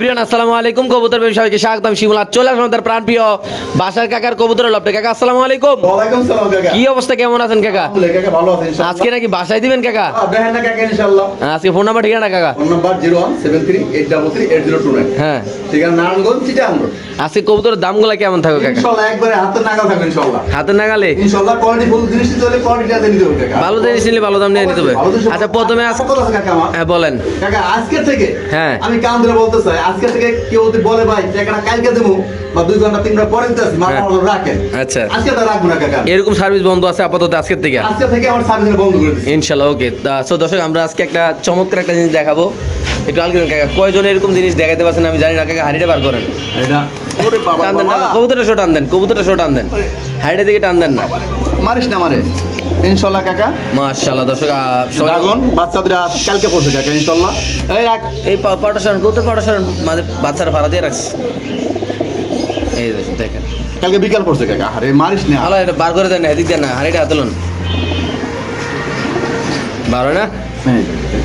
প্রিয় আসসালামু আলাইকুম কবুতর ব্যবসায়ীকে স্বাগতম। শিমুলা চলে আসুন আমাদের প্রাণ প্রিয় বাসার কাকার কবুতর লপটে কাকা আসসালামু আলাইকুম। ওয়ালাইকুম সালাম কাকা। কি অবস্থা কেমন আছেন কাকা? আলহামদুলিল্লাহ কাকা ভালো আছেন ইনশাআল্লাহ। আজকে নাকি বাসায় দিবেন কাকা? হ্যাঁ, দেখেন না কাকা ইনশাআল্লাহ। আজকে ফোন নাম্বার ঠিকানা কাকা? ফোন নাম্বার 01738338029 হ্যাঁ। ঠিকানা নারায়ণগঞ্জ চিটাগাং আজকে কবুতরের দামগুলো কেমন থাকবে কাকা? ইনশাআল্লাহ একবারে হাতের নাগাল থাকবে ইনশাআল্লাহ। হাতে নাগালে? ইনশাআল্লাহ কোয়ালিটি ফুল জিনিস নিতে হলে কোয়ালিটিটা নিতে হবে কাকা। ভালো জিনিস নিলে ভালো দাম নিয়ে নিতে হবে। আচ্ছা প্রথমে আজ কত আছে কাকা হ্যাঁ বলেন। কাকা আজকে থেকে হ্যাঁ। আমি কান ধরে বলতে চাই আজকে থেকে কেউ যদি বলে ভাই টাকাটা কালকে দেবো বা দুই ঘণ্টা তিন ঘণ্টা পরে দিতে আসি মাথা। ভালো রাখেন। আচ্ছা। আজকে তো রাখব না কাকা এরকম সার্ভিস বন্ধ আছে আপাতত আজকের থেকে? আজকে থেকে আমার সার্ভিস বন্ধ করে দিচ্ছি। ইনশাল্লাহ ওকে সো দর্শক আমরা আজকে একটা চমৎকার একটা জিনিস দেখাবো। একটু আলগে কাকা কয়জন এরকম জিনিস দেখাতে পারছেন আমি জানি না কাকা হাড়িটা বার করেন। কবুতরটা শো টান দেন কবুতরটা শো টান দেন হাইডের দিকে টান দেন না। মারিস না মারে। ইনশাল্লাহ কাকা। মাশাআল্লাহ দর্শক ড্রাগন বাচ্চাদের কালকে পড়ছে কাকা ইনশাল্লাহ। এই রাখ। এই পা- পাটা সরান কবুতর পাটা সরান মাঝে বাচ্চারা ভাড়া দিয়ে রাখছে। এই দেখেন। কালকে বিকাল পড়ছে কাকা আরে মারিস না। ভালো এটা বার করে দেন না এদিক দেন না হাড়িটা হাতলুন বারো না?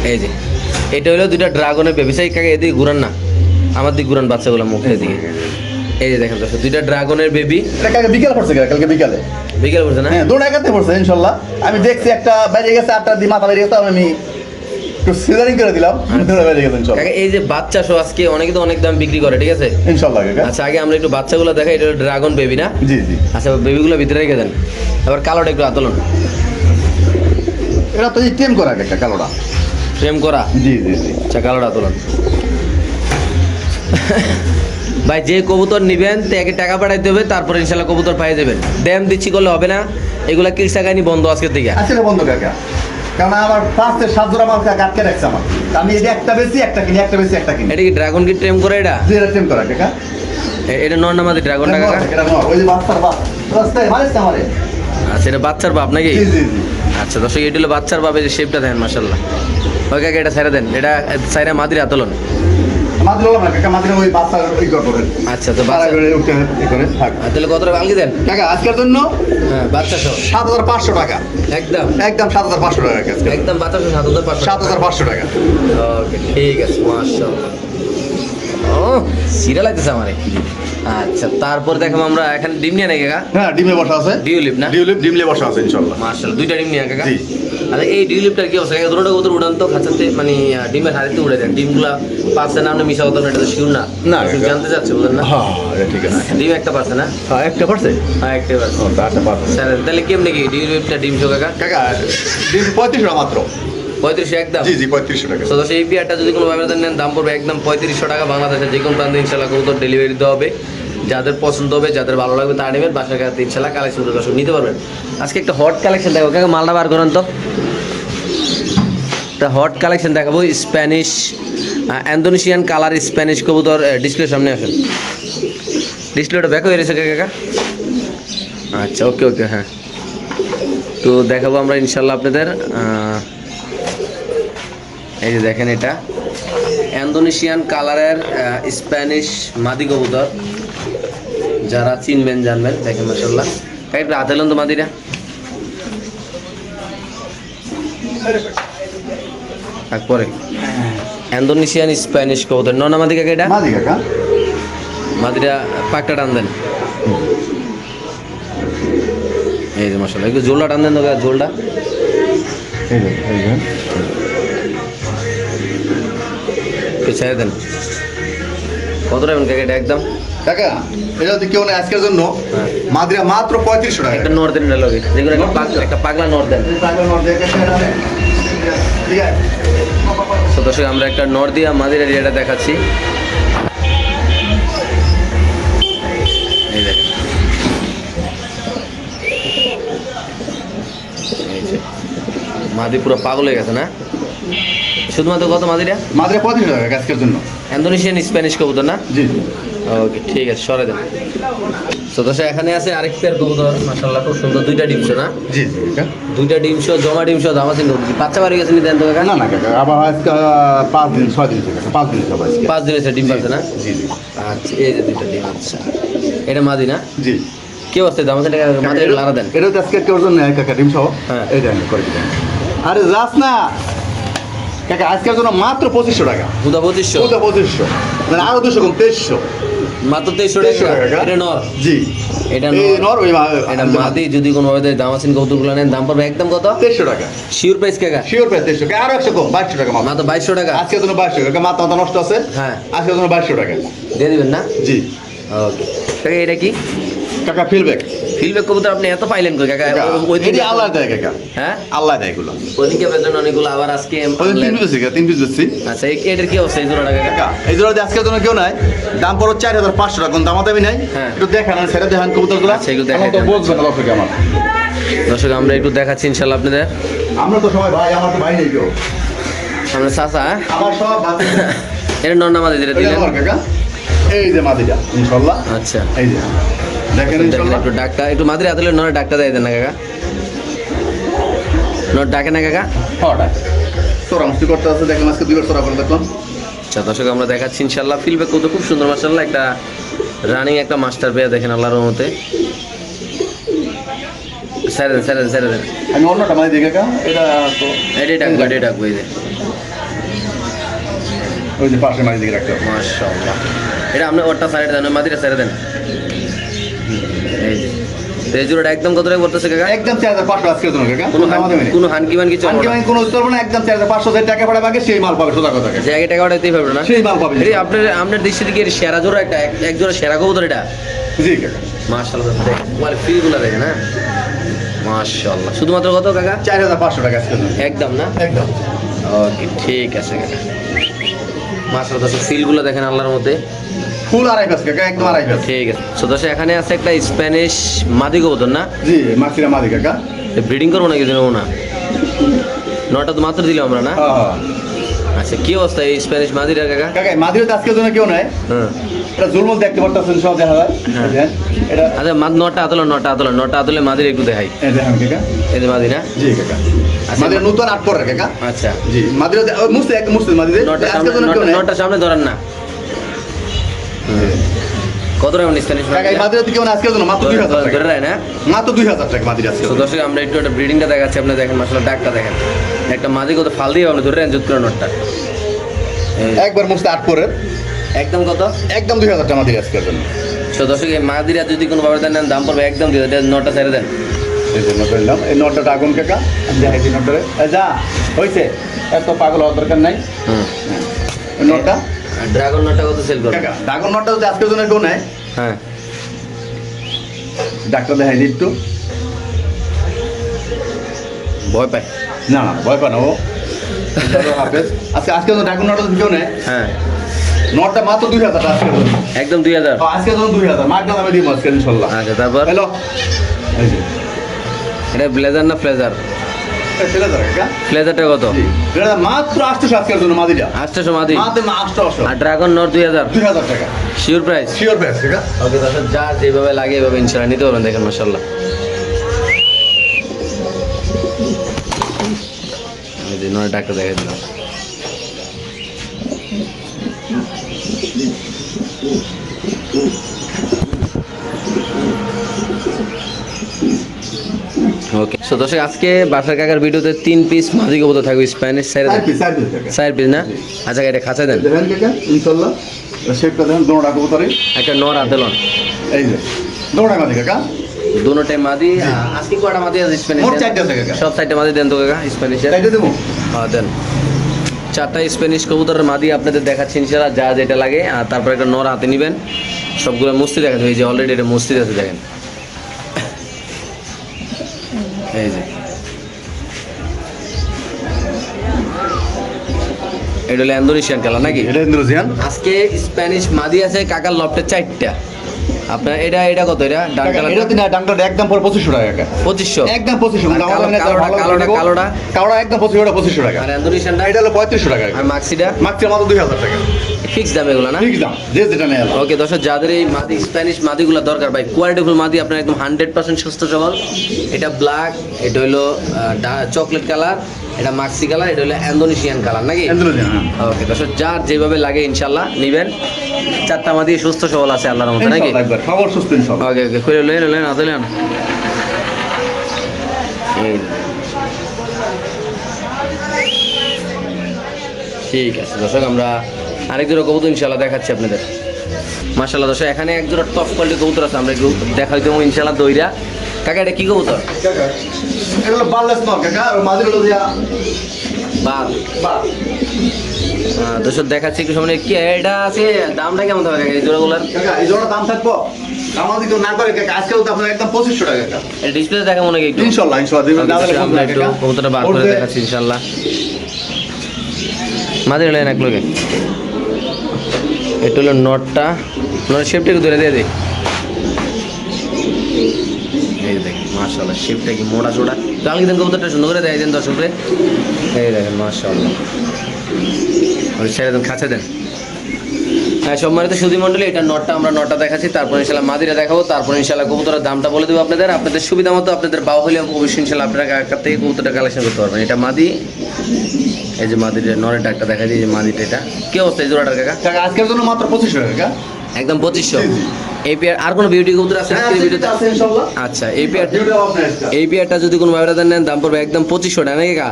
এই যে এটা হলো দুইটা ড্রাগনের বেবি সেই কাকে এদিকে ঘুরান না। আমার দিকে ঘুরান বাচ্চাগুলো মুখের দিকে। এই যে দেখেন দর্শক দুইটা ড্রাগনের বেবি এটা কালকে বিকাল পড়ছে কাকা কালকে বিকালে। বিকেল পড়ছে না? হ্যাঁ দৌড় একাতে পড়ছে ইনশাল্লাহ। আমি দেখছি একটা বাইরে গেছে আটটা দিয়ে মাথা বাইরে গেছে আমি একটু সিজারিং করে দিলাম দৌড়ে বাইরে গেছে ইনশাল্লাহ। এই যে বাচ্চা শো আজকে অনেকে তো অনেক দাম বিক্রি করে ঠিক আছে? ইনশাল্লাহ আচ্ছা আগে আমরা একটু বাচ্চাগুলো দেখাই এটা ড্রাগন বেবি না? জি জি। আচ্ছা বেবিগুলো ভিতরে রেখে দেন। এবার কালোটা একটু আতলন। এটা তো টেম করা কাকা কালোটা। ফ্রেম করা? জি জি জি। আচ্ছা কালোটা আতলন। ভাই যে কবুতর নিবেন তাকে টাকা পাঠাইতে হবে তারপর ইনশাল্লাহ কবুতর পাই দেবেন। ড্যাম দিচ্ছি করলে হবে না। এগুলা কিরসা কাহিনী বন্ধ আজকের থেকে আসলে বন্ধ কাকা। কারণ আমার সাত জোড়া মাল কাকা আটকে রাখছে আমার। আমি এটা একটা বেশি একটা কিনি একটা বেশি একটা কিনি। এটা কি ড্রাগন কি ট্রেম করে এটা? জি এটা করা কাকা। এটা নামাদি ড্রাগন টাকা এটা নয়, ওই যে বাচ্চার বাপ। রাস্তায় মারিস আমারে। আচ্ছা এটা বাচ্চার বাপ নাকি? জি জি জি। আচ্ছা দর্শক এটা হলো বাচ্চার বাপের যে শেপটা দেন মাসাল্লাহ ওই কাকা এটা সাইরা দেন। এটা সাইরা মাদির আতলন। মাদ্র না কাকা মাদ্র ওই বাচ্চার ওই করে আচ্ছা তো পাড়া বাচ্চা করে উঠে ই করে থাক। আর তাহলে কত টাকা আলগি দেন কাকা আজকের জন্য হ্যাঁ বাচ্চা সহ। সাত হাজার পাঁচশো টাকা। একদম? একদম সাত হাজার পাঁচশো টাকা আজকে একদম বাচ্চা সহ সাত হাজার পাঁচশো সাত হাজার পাঁচশো টাকা। ওকে ঠিক আছে মাশাআল্লাহ। ও সিরা লাগতেছে আমারে। আচ্ছা তারপর দেখো আমরা এখানে ডিম নিয়ে নাকি কাকা? হ্যাঁ ডিমে বসা আছে। ডিউলিপ না? ডিউলিপ ডিমলে বসা আছে ইনশাল্লাহ মাশাআল্লাহ দুইটা ডিম নিয়ে কাকা? জি। আচ্ছা এই ডিউলিপটার কি অবস্থা? দুটোটা কত উড়ান তো খাঁচাতে মানে ডিমের হাড়িতে উড়ে দেন ডিমগুলা পাচ্ছে না আপনি মিশা কথা এটা তো শিউর না। না, জানতে চাচ্ছে বুঝলেন না? হ্যাঁ এটা ঠিক আছে। ডিম একটা পাচ্ছে না? হ্যাঁ একটা পারছে। হ্যাঁ একটা পাচ্ছে ও আচ্ছা পারছে। স্যার তাহলে কেমনি কি? ডিউলিপটা ডিম শো কাকা কাকা ডিম পঁয়ত্রিশশো টাকা মাত্র। পঁয়ত্রিশশো একদম? জি জি পঁয়ত্রিশশো টাকা। তো সেই পেয়ারটা যদি কোনো ব্যবধান নেন দাম পড়বে একদম পঁয়ত্রিশশো টাকা। বাংলাদেশে যে কোনো প্রান্তে ইনশাল্লাহ কবুতর ডেলিভারি দেওয়া হবে। যাদের পছন্দ হবে, যাদের ভালো লাগবে তারা নেবেন বাসার কাছে ইনশাল্লাহ কালেকশন দর্শক নিতে পারবেন। আজকে একটা হট কালেকশন দেখো কাকা মালটা বার করেন তো? একটা হট কালেকশন দেখাবো স্প্যানিশ অ্যান্ডোনেশিয়ান কালার স্প্যানিশ কবুতর ডিসপ্লে সামনে আসেন। ডিসপ্লেটা ব্যাক হয়ে গেছে কাকা আচ্ছা ওকে ওকে হ্যাঁ। তো দেখাবো আমরা ইনশাল্লাহ আপনাদের এই যে দেখেন এটা। ইন্দোনেশিয়ান কালারের স্প্যানিশ মাদি কবুতর। যারা চিনবেন জানবেন দেখেন মাসাল্লাহ একটু হাতে লন তো মাদিরা? তারপরে ইন্দোনেশিয়ান স্প্যানিশ কবুতর। ননা মাদি কাকে এটা? কাকা মাদিরা পাকটা টান দেন। এই যে মশলা একটু জোলটা টান দেন তো যে ছেড়ে দেন। কত টাকা কাকা এটা একদম? কাকা এটা যদি কেউ নেই আজকের জন্য। মাদ্রিয়া মাত্র পঁয়ত্রিশশো টাকা। একটা নর্থ দেন লগে যেগুলো একটা পাগ- একটা পাগলা নর্থ দেন ঠিক আছে তো দর্শক আমরা একটা নর্থ দিয়া মাদির এরিয়াটা দেখাচ্ছি। মাদি পুরো পাগল হয়ে গেছে না? শুধুমাত্র কত মাদিরা? মাদ্রিয়া পঁয়ত্রিশ টাকা আজকের জন্য। ইন্দোনেশিয়ান স্প্যানিশ কবুতর না? জি জি। ওকে ঠিক আছে সরে দেন। তো দর্শক এখানে আছে আরেক পেয়ার কবুতর মাসাল্লাহ খুব সুন্দর। দুইটা ডিমশো না? জি জি কাকা দুইটা ডিমশো জমা ডিমশো দাম আছে বাচ্চা বাড়ি গেছে দেন তো কাকা না না কাকা আবার আজকে পাঁচ দিন ছয় দিন পাঁচ দিন সব আজকে। পাঁচ দিনের ডিম পাচ্ছে না? জি জি। আচ্ছা এই যে দুইটা ডিম আচ্ছা। এটা মাদি না? জি। কি অবস্থা দাম আছে টাকা মাদি লারা দেন? এটা তো আজকে কেউ জন্য কাকা ডিম সহ হ্যাঁ। আমি করে দিলাম। আরে যাস না! কাকা আজকের জন্য মাত্র পঁচিশশো টাকা। দুটা পঁচিশশো? চৌদ্দ পঁচিশশো। মানে আরও দুশো কম তেইশশো। মাত্র তেইশশো টাকা। এটা নর। জি। এটা নর। এটা মাদি যদি কোনো ভাবে দাম আছেন কৌতুকগুলো নেন দাম পড়বে একদম কত? তেইশশো টাকা। শিওর প্রাইস কাকা শিওর প্রাইস তেইশশো টাকা। আরও একশো কম বাইশশো টাকা মাত্র। বাইশশো টাকা। আজকে জন্য বাইশশো টাকা। মাত্র মাথা নষ্ট আছে? হ্যাঁ। আজকে জন্য বাইশশো টাকা। দিয়ে দিবেন না? জি। ওকে এটা কি? কাকা ফিলব্যাক ফিল্ডব্যাক কবুতর আপনি এত পাইলেন কই কাকা? ওই এটি আল্লাহ দেয় কাকা। হ্যাঁ? আল্লাহ দেয় এগুলো। ওদিকে বেতন অনেকগুলো আবার আজকে তিন। পিস বেশি তিন পিস বেশি আচ্ছা এই- এটার কি অবস্থা এই জোড়াটা কাকা? কাকা এই জোড়া আজকের জন্য কেউ নাই। দাম পড়ো চার হাজার পাঁচশো টাকা কোনো দামাদামি নাই। হ্যাঁ। একটু দেখান সেটা দেখান কবুতরগুলো আচ্ছা, এগুলো দেখাই তো দর্শক আমার। দর্শক আমরা একটু দেখাচ্ছি ইনশাল্লাহ আপনাদের। আমরা তো সবাই ভাই আমার তো ভাই নেই কেউ। আমরা চাচা হ্যাঁ? আমার সব এটা নন্না মাদি দিলেন? কাকা। এই যে মাদিটা ইনশাল্লাহ আচ্ছা। এই যে। দেখেন একটু ডাকটা একটু মাদিরে নর ডাকটা দেয় দেন না কাকা। নর ডাকে না কাকা। হঠাৎ সোরা মুস্তি করতে আছে দেখেন আজকে দুইবার সোরা করে আচ্ছা দর্শক আমরা দেখাচ্ছি ইনশাল্লাহ। ফিলব্যাক কত খুব সুন্দর মাসাল্লাহ একটা রানিং একটা মাস্টার পেয়ে দেখেন আল্লাহর মতে স্যার দেন স্যার দেন স্যার দেন। আমি অন্যটা কাকা এটা তো এটাই ডাকবো এটাই ডাকবো এই যে। ওই যে পাশে দিকে রাখতে মাশাআল্লাহ। এটা আপনি ওরটা সাইড দেন মাদিটা সাইড দেন। এই জোড়াটা একদম কত টাকা পড়তেছে কাকা? একদম চার হাজার পাঁচশো আজকের জন্য কাকা। কোনো কোনো হানকি মান কিছু আনকি হবে না। মানে কোনো উত্তর না একদম চার হাজার পাঁচশো যে টাকা ভাড়া পাবে সেই মাল পাবে সোজা কথা যে আগে টাকা ওঠাইতেই পারবে না? সেই মাল পাবে। এটি আপনার আপনার দৃষ্টিতে কি সেরা জোড়া একটা? এক- জোড়া সেরা কবুতর এটা? জি কাকা। মাশাআল্লাহ মানে ফিলগুলো দেখেন হ্যাঁ? মাশাআল্লাহ। শুধুমাত্র কত কাকা? চার হাজার পাঁচশো টাকা আজকের জন্য একদম না? একদম। ওকে ঠিক আছে কাকা। মাশাআল্লাহ ফিলগুলো দেখেন আল্লাহর মতে। ফুল আড়াই পাঁচ কাকা একদম আড়াই পাঁচ। ঠিক আছে। সো দর্শক এখানে আছে একটা স্প্যানিশ মাদি কবুতর না? জি মাছিরা মাদি কাকা। ব্রিডিং করব নাকি দিন না নটা তো মাত্র দিলাম আমরা না? হ্যাঁ, হ্যাঁ। আচ্ছা কি অবস্থা এই স্প্যানিশ মাদিরা কাকা? কাকা মাদিরা তো আজকের জন্য কেউ নাই হ্যাঁ। এটা জুলমল দেখতে পারতেছেন সব দেখা যায়। এটা আচ্ছা মাদ নটা আতলো নটা আতলো নটা আতলে মাদির একটু দেখাই। এই দেখেন কাকা। এই যে মাদি না জি কাকা। আচ্ছা, মাদিরা নতুন আট পরে কাকা। আচ্ছা। জি মাদিরা দে- এক মুছতে মাদিরা নটা সামনে ধরেন না। কত টাকা স্প্যানিশ কাকা এই মাদিরা তো আজকের জন্য? মাত্র দুই হাজার টাকা। ধরে রায় না মাত্র দুই হাজার টাকা মাদিরা আজকে তো দর্শক আমরা একটু একটা ব্রিডিংটা দেখাচ্ছি আপনি দেখেন মাসালা ডাকটা দেখেন। একটা মাদি কত ফাল দিয়ে আপনি ধরে রাখেন জুত করে নটটা একবার মুছতে আট একদম কত? একদম দুই হাজার টাকা মাদিরা আজকের জন্য। তো দর্শক এই মাদিরা যদি কোনো ভাবে দাম পড়বে একদম দিয়ে দেন নটা ছেড়ে দেন। এই জন্য বললাম এই নটটা আগুন কাকা। এই নটরে এই যা হইছে। এত পাগল হওয়ার দরকার নাই। নটটা। ড্রাগন নটটা কত সেল করবে? ডাগন নটটা যদি আজকের জন্য কেউ নেয় হ্যাঁ। ডাক্তার দেখাই দিই একটু। ভয় পায়। না না ভয় পায় না ও। হাফেজ। আজকে আজকে জন্য ডাকুন নটটা কেউ নেয় হ্যাঁ। নটটা মাত্র দুই হাজার টাকা আজকের একদম দুই হাজার। ও, আজকের জন্য দুই হাজার। মার্কেট দামে দিব আজকে ইনশাল্লাহ। আচ্ছা তারপর? হ্যালো এটা ব্লেজার না ফ্লেজার? ফ্লেজারটা কত? মাত্র আটশো আজকের জন্য মাদিটা। আটশোশো মাদি? আটশো আর ড্রাগন নট দুই হাজার? দুই হাজার টাকা। শিওর প্রাইস শিওর প্রাইস কাকা ওকে দর্শক যা যেভাবে লাগে এভাবে ইনশাল্লাহ নিতে পারবেন দেখেন মাসাল্লাহ যে নয় ডাক্তার দেখে দিলাম। ওকে সো দর্শক আজকে বাসার কাকার ভিডিওতে তিন পিস মাঝি কবুতর থাকবে স্প্যানিশ সাইড চার পিস না? আচ্ছা এটা খাঁচা দেন। দেখেন কাকা ইনশাল্লাহ শেপটা দেখেন দোনোটা কবুতরি। একটা নর এই যে মাদি কাকা। মাদি। আজকে কয়টা মাদি আছে স্প্যানিশ মোট চারটে আছে কাকা। সব সাইডে মাদি দেন তো কাকা স্প্যানিশের চারটে দেবো। হ্যাঁ দেন। চারটা স্প্যানিশ কবুতরের মাদি আপনাদের দেখাচ্ছি যা যেটা লাগে। আর তারপর একটা নর হাতে নেবেন। সবগুলো মস্তি দেখা এই যে অলরেডি এটা মসজিদ আছে দেখেন। এই যে। এটা হলো ইন্দোনেশিয়ান খেলা নাকি? এটা ইন্দোনেশিয়ান। আজকে স্প্যানিশ মাদি আছে কাকার লফটে চারটা। আপনার এটা এটা কত? এটা ডান কালার এটা একদম পরে পঁচিশশো টাকা কাকা পঁচিশশো? একদম পঁচিশশো। আর কালো- কালোটা- কালোটা- কালোটা? কালোটা একদম পঁচিশশো পঁচিশশো টাকা। আর ইন্দোনেশিয়ানটা এটা হলো পঁয়ত্রিশশো টাকা আর মাক্সিটা মাত্র মাত্র দুই হাজার টাকা। ফিক্স দাম এগুলো না? ঠিক দাম যে যেটা নেই ওকে দর্শক যাদের এই মাদি স্প্যানিশ মাদিগুলো দরকার ভাই কোয়ালিটিফুল মাদি আপনার একদম হান্ড্রেড পার্সেন্ট সুস্থ সবল। এটা ব্ল্যাক এটা হলো চকলেট কালার এটা মাক্সি কালার এটা হলো ইন্দোনেশিয়ান কালার নাকি? ইন্দ্রজিয়ান হ্যাঁ। ওকে দর্শক যার যেভাবে লাগে ইনশাল্লাহ নিবেন। চারটা মাদি সুস্থ সবল আছে আল্লাহর মতো নাকি? একবার। সুস্থ ইনশাল্লাহ ওকে ওকে খুলে লেন লেন হাতে লেন ঠিক আছে দর্শক আমরা আরেক জোড়া কবুতর ইনশাল্লাহ দেখাচ্ছি আপনাদের। মাশাল্লাহ দর্শক এখানে এক জোড়া টপ কোয়ালিটি কবুতর আছে আমরা একটু দেখাই দেবো ইনশাল্লাহ দইরা। কাকা এটা কি কবুতর? এগুলো বার্লেস নর কাকা আর দিয়া দর্শক দেখাচ্ছি একটু সামনে। কি এটা আছে? দামটা কেমন কাকা এই জোড়াগুলোর কাকা এই জোড়া দাম থাকব? আমার দিকে না করে কাকা আজকে তো আপনার একদম পঁচিশশো টাকা কাকা। ডিসপ্লে দেখা মনে হয় একটু? ইনশাল্লাহ ইনশাল্লাহ দিবেন না আমরা একটু কবুতরটা বার করে দেখাচ্ছি ইনশাল্লাহ। মাঝে এক লোকে। এটা হলো নটটা নটের শেপটা একটু ধরে দিয়ে দিই। দেখেন মাশাল্লাহ শেপটা কি মোড়া চোড়া কালকে দিন কবুতরটা সুন্দর করে দেয় দেন দর্শকরে। এই দেখেন মাশাল্লাহ ওই ছেড়ে দেন খাঁচে দেন। হ্যাঁ সম্মানিত সুধী মণ্ডলী এটা নটটা আমরা নটটা দেখাচ্ছি তারপর ইনশাল্লাহ মাদিরা দেখাবো তারপর ইনশাল্লাহ কবুতরের দামটা বলে দেবো আপনাদের। আপনাদের সুবিধা মতো আপনাদের বাউ হলে অবশ্যই ইনশাল্লাহ আপনারা কার থেকে কবুতরটা কালেকশন করতে পারবেন। এটা মাদি এই যে মাদির নরেটা একটা দেখা দিই যে মাদিটা এটা। কি অবস্থা এই জোড়াটার কাকা? কাকা আজকের জন্য মাত্র পঁচিশশো টাকা একদম পঁচিশশো। এই পেয়ার আর কোনো বিউটি কবুতর আছে হ্যাঁ আজকের ভিডিওতে আচ্ছা এই পেয়ার ভিডিও আপনার আজকে। এই পেয়ারটা যদি কোনো ব্যবহার নেন দাম পড়বে একদম পঁচিশশো টাকা নাকি কাকা?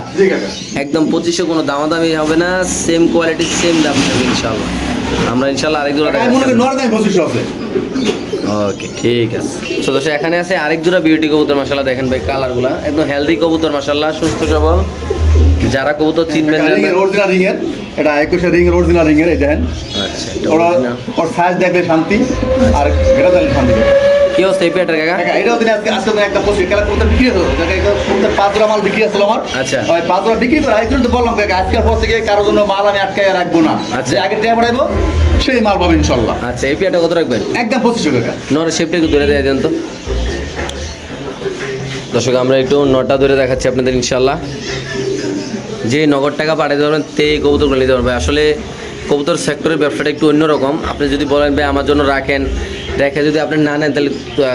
একদম পঁচিশশো কোনো দামাদামি হবে না সেম কোয়ালিটি সেম দাম থাকবে ইনশাল্লাহ। আমরা ইনশাল্লাহ আরেক আছে। ওকে ঠিক আছে। তো দর্শক এখানে আছে আরেক জোড়া বিউটি কবুতর মাসাল্লাহ দেখেন ভাই কালারগুলা একদম হেলদি কবুতর মাসাল্লাহ সুস্থ সবল। যারা কবুতর চিনবেন রিং এর অরিজিনাল রিং এর এটা একুশে রিং এর অরিজিনাল রিং এর এই দেখেন। আচ্ছা ওরা ওর সাইজ দেখলে শান্তি আর এটা দেখলে শান্তি। কি অবস্থা এই পেয়ারটার কাকা? এটাও দিন আজকে আজকে একটা পঁচিশ কালা কোনটা বিক্রি হতো কাকা এটা কোনটা পাঁচ জোড়া মাল বিক্রি আসলো আমার। আচ্ছা। ওই পাঁচ জোড়া বিক্রি করে আরেকজন তো বললাম কাকা আজকের পর থেকে কারোর জন্য মাল আমি আটকায় রাখব না। আচ্ছা। যে আগে টাইম রাখব সেই মাল পাবো ইনশাল্লাহ। আচ্ছা এই পেয়ারটা কত রাখবেন? একদম পঁচিশশো কাকা নরের শেপটা একটু ধরে দেয় দেন তো। দর্শক আমরা একটু নটা ধরে দেখাচ্ছি আপনাদের ইনশাল্লাহ। যে নগদ টাকা পাঠাতে পারবেন তে কবুতরগুলো নিতে পারবে আসলে কবুতর সেক্টরের ব্যবসাটা একটু অন্যরকম। আপনি যদি বলেন ভাই আমার জন্য রাখেন রেখে যদি আপনি না নেন তাহলে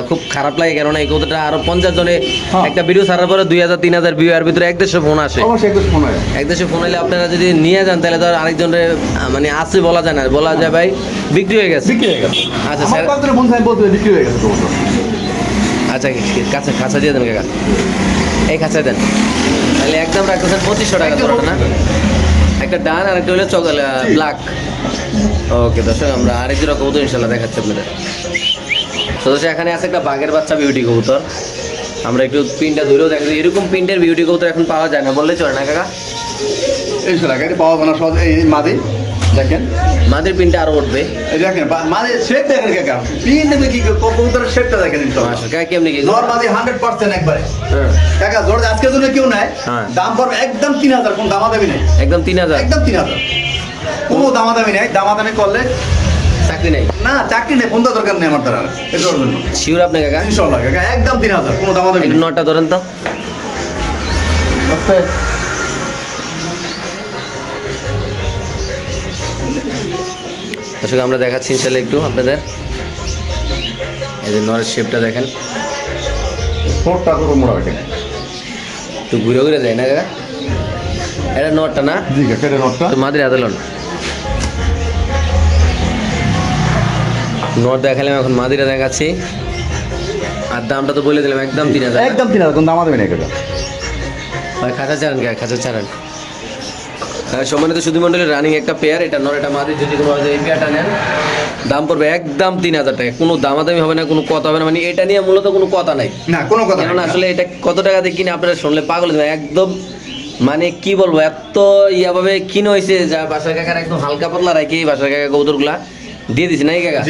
খুব খারাপ লাগে। কেননা এই কবুতরটা আরও পঞ্চাশ জনে হ্যাঁ। একটা ভিডিও ছাড়ার পরে দুই হাজার তিন হাজার ভিউ এর ভিতরে এক দেশে ফোন আসে। এক দেশে ফোন হলে আপনারা যদি নিয়ে যান তাহলে ধর আরেকজনের আহ, মানে আছে বলা যায় না। বলা যায় ভাই বিক্রি হয়ে গেছে। আচ্ছা, স্যার। বিক্রি হয়ে গেছে আচ্ছা কাছে খাঁচা দিয়ে দেন কাকা। এই খাঁচা দেন। তাহলে একদম রাখতেছেন পঁচিশশো টাকা ধরো না? একটা ডান আর একটা হলো চকল ব্ল্যাক ওকে দর্শক আমরা আরেক জোড়া কবুতর ইনশাল্লাহ দেখাচ্ছি আপনাদের। তো দর্শক এখানে আছে একটা বাঘের বাচ্চা বিউটি কবুতর। আমরা একটু পিনটা ধরেও দেখি এরকম প্রিন্টের বিউটি কবুতর এখন পাওয়া যায় না। বললে চলে না কাকা? এই পাওয়া না সহজ এই মাদি। দেখেন। মাদের পিনটা আরও উঠবে। দেখেন বা- মাদি শেপ দেখেন কাকা। পিন দেবে কি কবুতরের শেপটা দেখেন মাসা কাকা কেমনি কি নর্মালি হান্ড্রেড পার্সেন্ট একবারে। হ্যাঁ। কাকা ধরে আজকের জন্য কেউ নাই। হ্যাঁ। দাম পড়বে একদম তিন হাজার কোন দামাদামি নেই। একদম তিন হাজার? একদম তিন হাজার। কোনো দামাদামি নেই দামাদামি করলে চাকরি নেই? না চাকরি নেই ফোন দরকার নেই আমার দ্বারা। এটার জন্য। শিওর আপনি কাকা? ইনশাল্লাহ কাকা একদম তিন হাজার কোনো দামাদামি একটু নেই। নটা ধরেন তো। আসলে আমরা দেখাচ্ছি ইনশাল্লাহ একটু আপনাদের। এই যে নরের শেপটা দেখেন। ফোরটা করে মোড়া রাখেন একটু ঘুরে ঘুরে যায় না কাকা? এটা নটটা না? জি কাকা এটা নটটা। তো মাদের আদালন নট দেখালাম এখন মাদিরা দেখাচ্ছি। আর দামটা তো বলে দিলাম একদম তিন হাজার। একদম তিন হাজার কোনো দামাদামি নেই কাকা। ভাই খাঁচা চালান কে খাঁচা চালান। সম্মানিত সুধী মন্ডলের রানিং একটা পেয়ার এটা নর এটা মাদের যদি কোনো এই পেয়ারটা নেন দাম পড়বে একদম তিন হাজার টাকা। কোনো দামাদামি হবে না কোনো কথা হবে না মানে এটা নিয়ে মূলত কোনো কথা নাই। না কোনো কথা কেননা আসলে এটা কত টাকা দিয়ে কিনে আপনারা শুনলে পাগল হয়ে একদম মানে কি বলব এত ইয়াভাবে কিনে হয়েছে যা বাসার কাকার একদম হালকা পাতলা রাখি এই বাসার কাকা কবুতরগুলা দিয়ে দিছি নাই কাকা?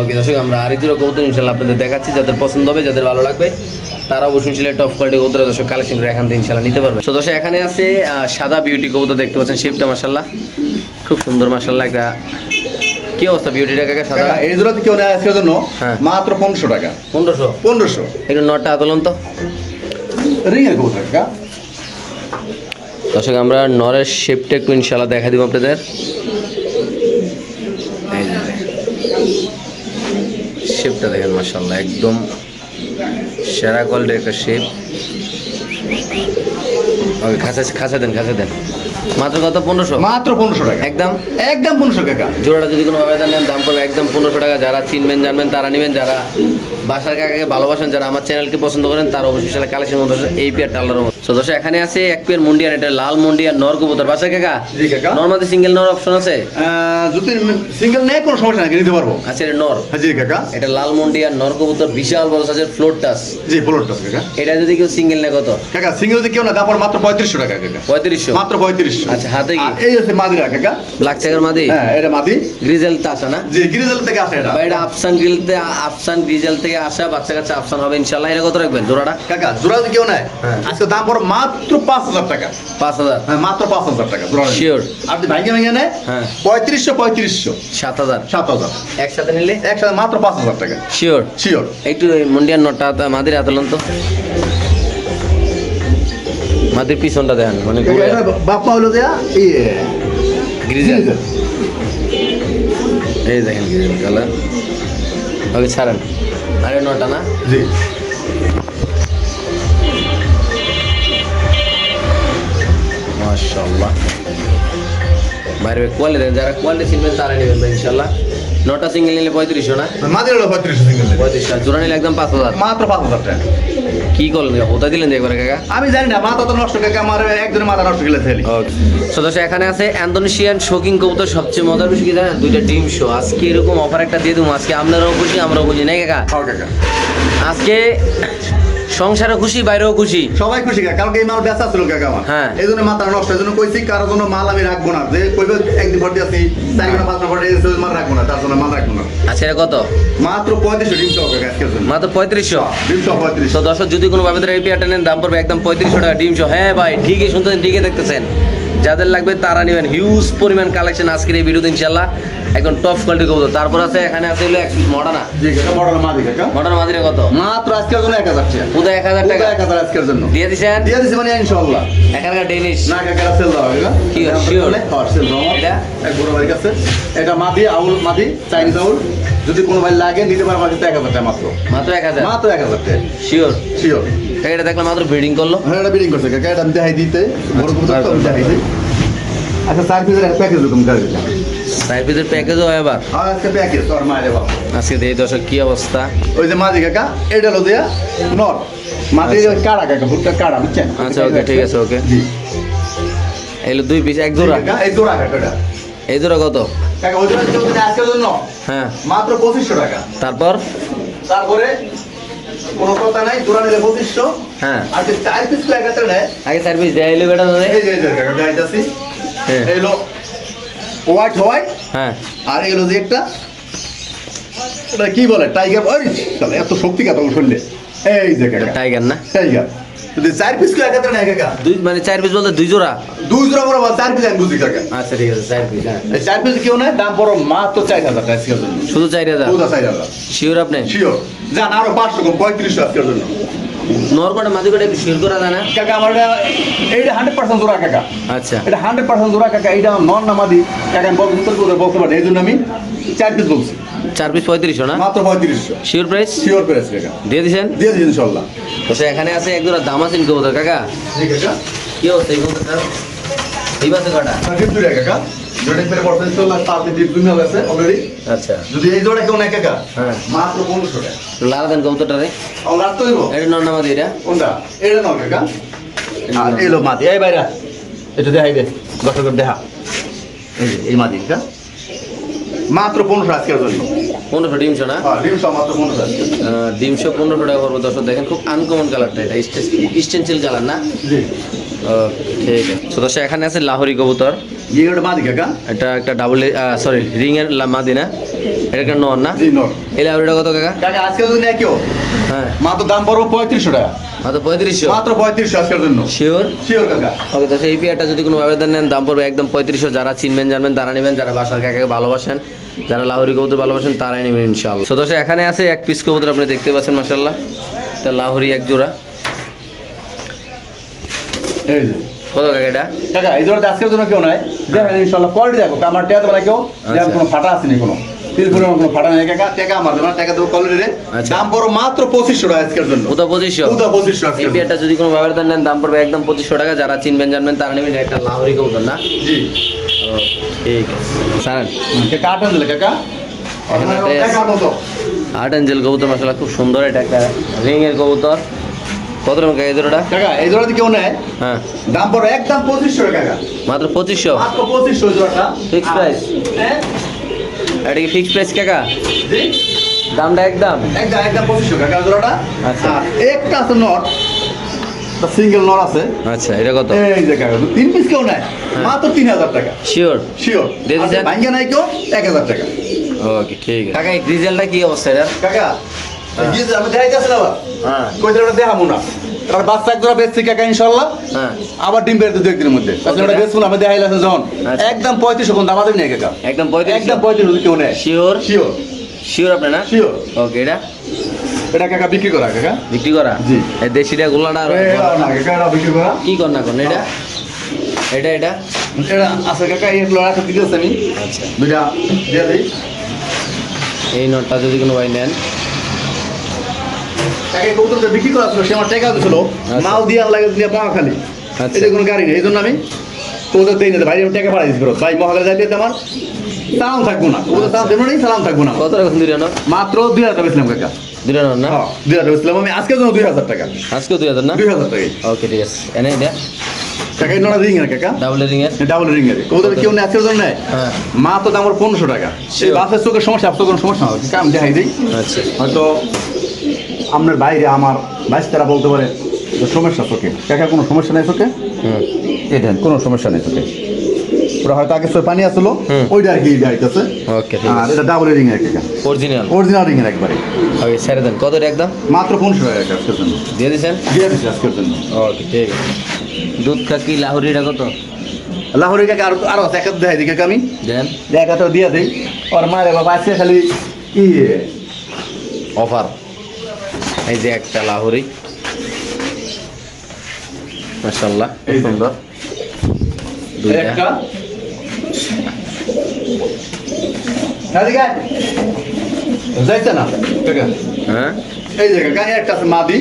ওকে দর্শক আমরা আরেক দুটো কবুতর ইনশাল্লাহ আপনাদের দেখাচ্ছি যাদের পছন্দ হবে যাদের ভালো লাগবে। তারা অবশ্যই ছিল টপ কোয়ালিটি কবুতর দর্শক কালেকশন করে এখান থেকে ইনশাল্লাহ নিতে পারবে। তো দর্শক এখানে আছে সাদা বিউটি কবুতর দেখতে পাচ্ছেন শিফটা মাসাল্লাহ খুব সুন্দর মাসাল্লাহ একটা কি অবস্থা বিউটিটা কাকা সাদা? এই জোড়াতে কেউ নেয় আজকের জন্য? হ্যাঁ। মাত্র পনেরোশো টাকা। পনেরোশো? পনেরোশো। একটু নটটা আতলন তো। রিং এর কবুতর কাকা। দর্শক আমরা নরের শেপটা একটু ইনশাল্লাহ দেখা দিব আপনাদের। শেপটা দেখেন মাসাল্লাহ একদম সেরা গোল্ডের একটা শেপ ওকে খাঁচা খাঁচা দেন খাঁচা দেন। মাত্র কত? পনেরোশো? মাত্র পনেরোশো টাকা। একদম? একদম পনেরোশো টাকা। জোড়াটা যদি কোনো ভাবে নেন দাম পড়বে একদম পনেরোশো টাকা। যারা চিনবেন জানবেন তারা নেবেন। যারা বাসার কাকাকে ভালোবাসেন যারা আমার চ্যানেলকে পছন্দ করেন তার অবশ্যই কালেকশন মতো এই পেয়ারটা আল্লাহর তো দর্শক এখানে আছে এক পেয়ার মুন্ডিয়ান এটা লাল মুন্ডিয়ান নর কবুতর। বাসার কাকা জি কাকা। নর্মালি সিঙ্গেল নর অপশন আছে? যদি সিঙ্গেল নেই কোনো সমস্যা নাই নিতে পারব। আচ্ছা এটা নর। হ্যাঁ জি কাকা। এটা লাল মুন্ডিয়ান নর কবুতর বিশাল বড় সাইজের ফ্লোর টাস জি পোলোরটা কাকা। এটা যদি কেউ সিঙ্গেল নেয় কত? কাকা সিঙ্গেল যদি কেউ না তারপর মাত্র পঁয়ত্রিশশো টাকা কাকা। পঁয়ত্রিশশো? মাত্র পঁয়ত্রিশশো। আচ্ছা, হাতে কি? এই হচ্ছে মাদিরা কাকা। লাখ টাকার মাদি? হ্যাঁ এটা মাদি। গ্রিজেল টাসা না? জি গিরিজেল থেকে আসে এটা। এটা আফসান গ্রিলতে আফসান গ্রিজেল থেকে আসা বাচ্চা কাচ্চা আফসান হবে ইনশাল্লাহ এটা কত রাখবেন জোড়াটা? কাকা জোড়া যদি কেউ নেয় হ্যাঁ। আজকে দাম পড়ো মাত্র পাঁচ হাজার টাকা। পাঁচ হাজার? হ্যাঁ মাত্র পাঁচ হাজার টাকা জোড়া। Sure. আপনি ভাইকে ভেঙে নেয় হ্যাঁ। পঁয়ত্রিশশো পঁয়ত্রিশশো। সাত হাজার। সাত হাজার। একসাথে নিলে? একসাথে মাত্র পাঁচ হাজার টাকা। শিওর শিওর একটু মুন্ডিয়ান নটটা মাদির হাতলন তো। মাদির পিছনটা দেখেন মানে বাপ্পা হলো দেয়া ইয়ে। এই দেখেন কালার ওকে ছাড়েন। আরে নটা না? জি। মাশাল্লাহ বাইরে কোয়ালিটি যারা কোয়ালিটি চিনবেন তারা নেবেন ইনশাল্লাহ নটা সিঙ্গেল নিলে পঁয়ত্রিশশো না? মাদির হলো পঁয়ত্রিশশো সিঙ্গেল পঁয়ত্রিশ জোড়া নিলে একদম পাঁচ হাজার। মাত্র পাঁচ হাজার টাকা। কি করলেন কোথায় দিলেন একবার কাকা? আমি জানি না মাথা তো নষ্ট কাকা আমার একজনের মাথা নষ্ট গেলে ফেলি। সদস্য এখানে আছে অ্যান্ডোনেশিয়ান শোকিং কবুতর সবচেয়ে মজার বিষয় কি জানেন? দুইটা ডিম শো আজকে এরকম অফার একটা দিয়ে দেবো। আজকে আপনারাও খুশি আমরাও খুশি। নাই কাকা? হ্যাঁ কাকা। আজকে সংসারও খুশি বাইরেও খুশি। সবাই খুশি কালকে এই মাল বেচা ছিল কাকা আমার। হ্যাঁ। এই জন্য মাথা নষ্ট এই জন্য কইছি কারোর জন্য মাল আমি রাখব না। যে কইবে একদিন ভর্তি আছি চার ঘণ্টা পাঁচ ঘণ্টা আছি, মাল রাখব না তার জন্য মাল রাখব না। আচ্ছা এটা কত? মাত্র পঁয়ত্রিশশো ডিম সহ কাকা আজকের জন্য। মাত্র পঁয়ত্রিশশো? ডিম সহ পঁয়ত্রিশ তো দর্শক যদি কোনো ভাবে এই পেয়ারটা নেন দাম পড়বে একদম পঁয়ত্রিশশো টাকা ডিম শো হ্যাঁ ভাই ঠিকই শুনতেছেন ঠিকই দেখতেছেন। যাদের লাগবে তারা নেবেন। হিউজ পরিমাণ কালেকশন আজকের এই ভিডিওতে ইনশাল্লাহ একদম টপ কোয়ালিটি কবুতর। তারপর আছে এখানে আছে হলো মডানা। জি কাকা বড় মাদি কাকা মডানা মাদিরে কত? মাত্র আজকের জন্য এক হাজার টাকা। উদয় এক হাজার টাকা। এক হাজার আজকের জন্য। দিয়ে দিছেন? দিয়ে দিছি মানে ইনশাল্লাহ এখানকার ডেনিশ না কাকা সেল দাও কাকা কি, sure? হ্যাঁ সেল দাও এটা? এক বড় ভাইয়ের কাছে। এটা মাদি আউল মাদি চাইনিজ আউল। যদি কোনো ভাই লাগে নিতে পারবে কিন্তু এক হাজার টাকা মাত্র। মাত্র এক হাজার? মাত্র এক হাজার টাকা। শিওর শিওর এটা দেখলাম মাত্র ব্রিডিং করল। হ্যাঁ এটা বিলিং করছে কাকা এটা আমি দেখাই দিতে। বড় কবুতর তো আমি দেখাই দিই। আচ্ছা একটা প্যাকেজ রকম করে পিসের প্যাকেজও হয় এবার আর আজকে প্যাকেজ তোর মায়ের বাবা। আজকে দেখি দর্শক কি অবস্থা? ওই যে মাদি কাকা এটা হলো দেয়া নর। মাদি কাড়া কাকা ভুট্টা কাড়া বুঝছেন? আচ্ছা ওকে ঠিক আছে ওকে। জি। এগুলো দুই পিস এক জোড়া? এই জোড়া কাকা এটা এই জোড়া কত? আজকের জন্য? হ্যাঁ। মাত্র পঁচিশশো টাকা। তারপর? তারপরে কোনো কথা নাই জোড়া নিলে পঁচিশশো। হ্যাঁ। আর যে চার পিস একাত্তর নেয় আগে চার পিস দেয় এলো বেটা এই যে এই যে কাকা হ্যাঁ। এলো হোয়াইট হোয়াইট হ্যাঁ। আর এগুলো যে একটা? এটা কি বলে? টাইগার ওই এত শক্তি কথা শুনলে এই যে টাইগার না? টাইগার চার পিস করে কাকা। দুই মানে চার পিস বলতে দুই জোড়া? দুই জোড়া বড় চার পিস আমি বুঝি কাকা। আচ্ছা ঠিক আছে চার পিস হ্যাঁ। চার পিস কেউ নেয় দাম বড় মাত্র চার হাজার টাকা শুধু চার হাজার? চৌদা চার হাজার। শিওর আপনি? শিওর যান আরও পাঁচশো কম পঁয়ত্রিশশো আজকের জন্য। নরকটা মাঝে করে একটু শিওর করা যায় না কাকা আমার এটা এইটা হান্ড্রেড পার্সেন্ট জোড়া কাকা। আচ্ছা। এটা হান্ড্রেড পার্সেন্ট জোড়া কাকা এটা নন নামাদি। কাকা আমি বলতে করে বলতে পারি এই জন্য আমি চার পিস বলছি চার পিস পঁয়ত্রিশশো না? মাত্র পঁয়ত্রিশশো। শিওর প্রাইস শিওর প্রাইস কাকা। দিয়ে দিছেন? দিয়ে দিন ইনশাল্লাহ। তো এখানে আছে এক জোড়া দাম আছে কবুতর কাকা। কি অবস্থা এই কবুতরটা এই বাসে কটা কাকা। জোড়া পেরে অলরেডি আচ্ছা। যদি এই জোড়া কেউ হ্যাঁ। মাত্র পনেরো টাকা লাল দেন কবুতরটা রে। আর লাস্ট তো এটা এটা? কোনটা? এটা আর এলো মাদি। এই বাইরা এটা দেখাই দে। দর্শক দেখা। এই যে এই মাদি কা মাত্র আজকের জন্য। পনেরোশো ডিমশো না ডিমশো পনেরোশো। পনেরোশো টাকা পড়ব দর্শক দেখেন খুব আনকমন কালারটা এটা স্টেন্সিল কালার না? ঠিক আছে তো দর্শক এখানে আছে লাহোরি কবুতর। ইয়ে এটা একটা ডাবল সরি রিং এর মাদি না? এটা একটা নর না? এই লাহোরিটা কত কাকা? কাকা আজকে যদি নেয় কেউ হ্যাঁ। মাত্র দাম পড়ব পঁয়ত্রিশশো টাকা। মাত্র পঁয়ত্রিশশো? মাত্র পঁয়ত্রিশশো আজকের জন্য। শিওর শিওর কাকা। ওকে তো যদি কোনো আবেদন নেন দাম পড়বে একদম পঁয়ত্রিশশো। যারা চিনবেন জানবেন তারা নেবেন। যারা বাসার কাকাকে ভালোবাসেন যারা লাহোরি কবুতর ভালোবাসেন তারাই নেবেন ইনশাআল্লাহ। তো দর্শক এখানে আছে এক পিস কবুতর আপনি দেখতে পাচ্ছেন মাসাল্লাহ এটা লাহোরি এক জোড়া। কত কাকা এটা? কাকা এই জন্য আজকের জন্য কেউ নাই। দেখেন ইনশাল্লাহ কোয়ালিটি দেখো আমার টেয়া দেবো কেউ আচ্ছা। কোনো ফাটা আসেনি কোনো? আচ্ছা। দাম বড় মাত্র পঁচিশশো টাকা আজকের জন্য। কোথাও পঁচিশশো? উদা পঁচিশশো এই আজকের যদি কোনো নেন দাম পড়বে একদম পঁচিশশো টাকা। যারা চিনবেন জানবেন তারা নেবেন। একটা লাহোরি কবুতর না? জি। ঠিক আছে স্যার কাকা? আটান কাকা টাকা আর্ট অ্যাঞ্জেল কবুতর মশলা খুব সুন্দর এটা একটা রিংয়ের কবুতর। কত কাকা এই জোড়াটা? কাকা এই জোড়াতে কেউ নেয়? হ্যাঁ। দাম পড়ো একদম পঁচিশশো টাকা মাত্র পঁচিশশো? মাত্র পঁচিশশো জোড়াটা। Price? হ্যাঁ? এটা কি ফিক্সড প্রাইস কাকা? দামটা একদম? একদম একদম পঁচিশশো টাকা জোড়াটা। আচ্ছা। একটা আছে নট। সিঙ্গেল নট আছে। আচ্ছা এটা কত? এই যে কাকা তিন পিস কেউ নেয়? হ্যাঁ। মাত্র তিন হাজার টাকা। Sure sure? ভাঙ্গা নাই কেউ এক হাজার টাকা। ওকে ঠিক আছে। কাকা এই ডিজেলটা কি অবস্থা এটা? কাকা গিয়ে আমি দেখাইতেছি না হ্যাঁ। কই ওটা দেখাবো না। আর বাচ্চা এক জোড়া বেচছি কাকা ইনশাল্লাহ হ্যাঁ। আবার ডিম বেরোতে দু একদিনের মধ্যে। তাহলে ওটা বেচবো আমি যখন। আচ্ছা। একদম পঁয়ত্রিশশো কোন দামা না কাকা একদম পঁয়ত্রিশ একদম পঁয়ত্রিশ কেউ নেয়। শিওর শিওর শিওর আপনি না? শিওর ওকে এটা? এটা কাকা বিক্রি করা কাকা? বিক্রি করা? জি। এই দেশিটা গোলাটা না কাকা এটা বিক্রি করা। কি কর না কোন এটা? এটা এটা? এটা আছে কাকা এই লড়া তো দিতেছি আমি। আচ্ছা। দুইটা দিয়ে দিই। এই নোটটা যদি কোনো ভাই নেন। এই কবুতরটা বিক্রি করা ছিল সে আমার টাকা দিছিল। মাল দিয়ে লাগে দিয়ে পাওয়া খালি। আচ্ছা। এটা কোনো গাড়ি নেই এই জন্য আমি কবুতর দেই না ভাই আমি টাকা দিচ্ছি ভাই মহাকালে আমার সালাম থাকব না। কবুতর সালাম দেবো না সালাম থাকব না। কত রকম মাত্র দুই হাজার বেছিলাম কাকা। দুইটা না? হ্যাঁ আমি আজকের জন্য দুই হাজার টাকা। আজকেও দুই হাজার না? দুই হাজার টাকাই। ওকে ঠিক আছে। এনে এটা কাকা নড়া রিং কাকা। ডাবল রিং এর। ডাবল রিং এর। কবুতর। কেউ নেই আজকের জন্য নেয় হ্যাঁ। মা তো দাম পনেরোশো টাকা। সেই. বাসের চোখের সমস্যা আপনার কোনো সমস্যা হবে কাম দেখাই দিই। আচ্ছা। হয়তো আপনার বাইরে আমার বাইশ তারা বলতে পারে সমস্যা চোখে। কাকা কোনো সমস্যা নেই চোখে? কোনো সমস্যা নেই চোখে। ওরা হয়তো আগে পানি আসলো ওইটা আর কি যাইতেছে ওকে আর এটা ডাবল রিং এর কাকা অরিজিনাল অরিজিনাল রিং এর একবারে। ওকে ছেড়ে দেন। কত একদম? মাত্র পনেরোশো টাকা আজকের জন্য দিয়ে দিছেন? দিয়ে দিচ্ছি আজকের জন্য ওকে ঠিক আছে। দুধ কাকি লাহোরিটা কত? লাহোরের কাকা আরও আরও একটা দেখাই দিই কাকা আমি। দেন। দিয়ে দিই। ওর মায়ের বাবা আছে খালি ই অফার এই যে একটা লাহোরি। মাশাআল্লাহ সুন্দর। দুইটা। একটা। যাইছে না? হ্যাঁ? এই যে কাকা একটা আছে মাদি।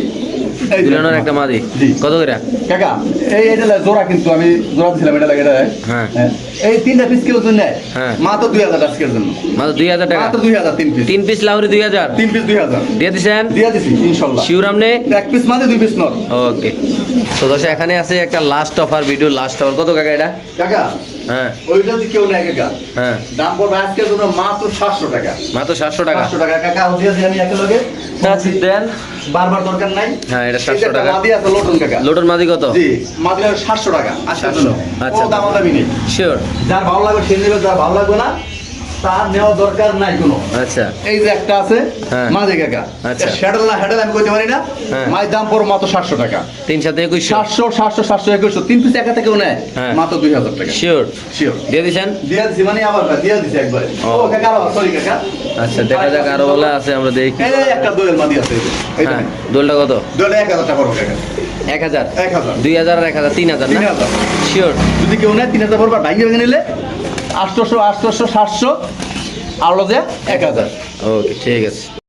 এই একটা মাদি। কত করে? কাকা এই এটা জোড়া কিন্তু আমি জোড়া দিছিলাম এটা লাগে হ্যাঁ। হ্যাঁ। এই তিনটা পিস কিলো জন্য? হ্যাঁ। মাত্র দুই হাজার আজকের জন্য। মাত্র দুই হাজার টাকা? মাত্র দুই হাজার তিন পিস তিন পিস লাহোরি দুই হাজার? তিন পিস দুই হাজার। দিয়ে দিছেন? দিয়ে দিছি ইনশাল্লাহ। শিউর আমনে এক পিস মাদি দুই পিস নর ওকে তো দশ এখানে আছে একটা last offer video last offer কত কাকা এটা? কাকা হ্যাঁ। ওইটা যদি কেউ নেয় কাকা হ্যাঁ। দাম পড়বে আজকের জন্য মাত্র সাতশো টাকা। মাত্র সাতশো টাকা। সাতশো টাকা। কাকা দিয়ে দিই আমি দেন। বারবার দরকার নাই। হ্যাঁ এটা সাতশো টাকা। মাদি আছে লোটন কাকা। লোটন মাদি কত? জি মাদি সাতশো টাকা। আচ্ছা। দামাদামি নেই। শিওর যার ভালো লাগবে সে নেবে যার ভালো লাগবে না তার নেওয়া দরকার নাই কোনো। আচ্ছা। এই যে একটা আছে হ্যাঁ। মাঝে কাকা। আচ্ছা। শ্যাডেল না হ্যাডেল আমি কইতে পারি না। হ্যাঁ। মায়ের দাম পড়ো মাত্র সাতশো টাকা। তিন সাথে একুশশো। সাতশো সাতশো সাতশো একুশশো। তিন পিস একা থেকেও নেয় হ্যাঁ। মাত্র দুই হাজার টাকা। শিওর শিওর দিয়ে দিছেন? দিয়ে দিছি মানে আবার দিয়ে দিছি একবারে। ও। কাকা সরি কাকা। আচ্ছা দেখা যাক আরও বলে আছে আমরা দেখি। এই একটা দোয়েল মাদি আছে। দোলটা কত? দোয়েল এক হাজার টাকা পড়বে কাকা। এক হাজার? এক হাজার। দুই হাজার আর এক হাজার তিন হাজার না? শিওর যদি কেউ নেয় তিন হাজার পড়বে ভাঙে ভেঙে নিলে? আটশোশো আটশোশো সাতশো। আলাদা এক হাজার। ওকে ঠিক আছে।